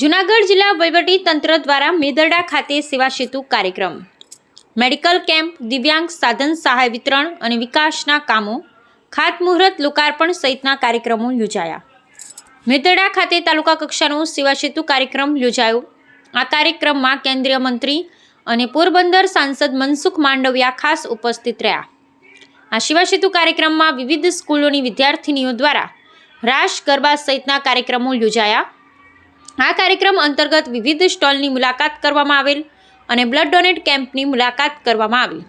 જુનાગઢ જિલ્લા વહીવટી તંત્ર દ્વારા મેદરડા ખાતે સેવા સેતુ કાર્યક્રમ. મેડિકલ કેમ્પ, દિવ્યાંગ સાધન સહાય વિતરણ અને વિકાસના કામો, ખાતમુહૂર્ત, લોકાર્પણ સહિતના કાર્યક્રમો યોજાયા. મેદરડા ખાતે તાલુકા કક્ષાનો સેવા સેતુ કાર્યક્રમ યોજાયો. આ કાર્યક્રમમાં કેન્દ્રીય મંત્રી અને પોરબંદર સાંસદ મનસુખ માંડવિયા ખાસ ઉપસ્થિત રહ્યા. આ સેવા સેતુ કાર્યક્રમમાં વિવિધ સ્કૂલોની વિદ્યાર્થિનીઓ દ્વારા રાસ ગરબા સહિતના કાર્યક્રમો યોજાયા. આ કાર્યક્રમ અંતર્ગત વિવિધ સ્ટોલની મુલાકાત કરવામાં આવેલ અને બ્લડ ડોનેટ કેમ્પની મુલાકાત કરવામાં આવી.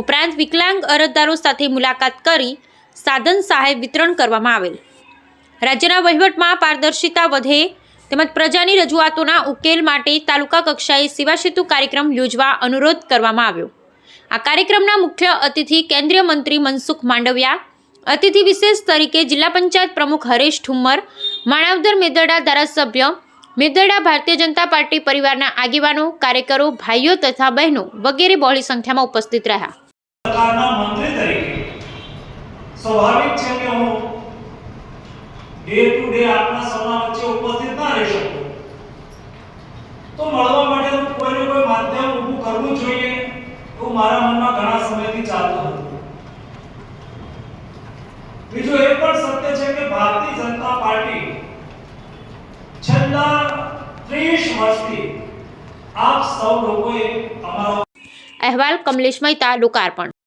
ઉપરાંત વિકલાંગ અરજદારો સાથે મુલાકાત કરી સાધન સહાય વિતરણ કરવામાં આવેલ. રાજ્યના વહીવટમાં પારદર્શિતા વધે તેમજ પ્રજાની રજૂઆતોના ઉકેલ માટે તાલુકા કક્ષાએ સેવા સેતુ કાર્યક્રમ યોજવા અનુરોધ કરવામાં આવ્યો. આ કાર્યક્રમના મુખ્ય અતિથિ કેન્દ્રીય મંત્રી મનસુખ માંડવિયા, અતિથિ વિશેષ તરીકે જિલ્લા પંચાયત પ્રમુખ હરેશ ઠુમ્મર માણાવદર મેદરડા ધારાસભ્ય, મેદરડા ભારતીય જનતા પાર્ટી પરિવારના આગેવાનો, કાર્યકરો, ભાઈઓ તથા બહેનો વગેરે બહોળી સંખ્યામાં ઉપસ્થિત રહ્યા. સ્વાભાવિક છે કે હું ડે ટુ ડે આપના સૌના વચ્ચે ઉપસ્થિત ના રહી શકું. તો મળવા માટે કોઈને કોઈ માધ્યમ ઊભું કરવું જોઈએ એવું મારા મનમાં ઘણા સમયથી ચાલતું હતું. બીજું એ પણ સત્ય છે કે ભારતીય જનતા પાર્ટી છેલ્લા 30 વર્ષથી આપ સૌ અહેવાલ કમલેશ મહેતા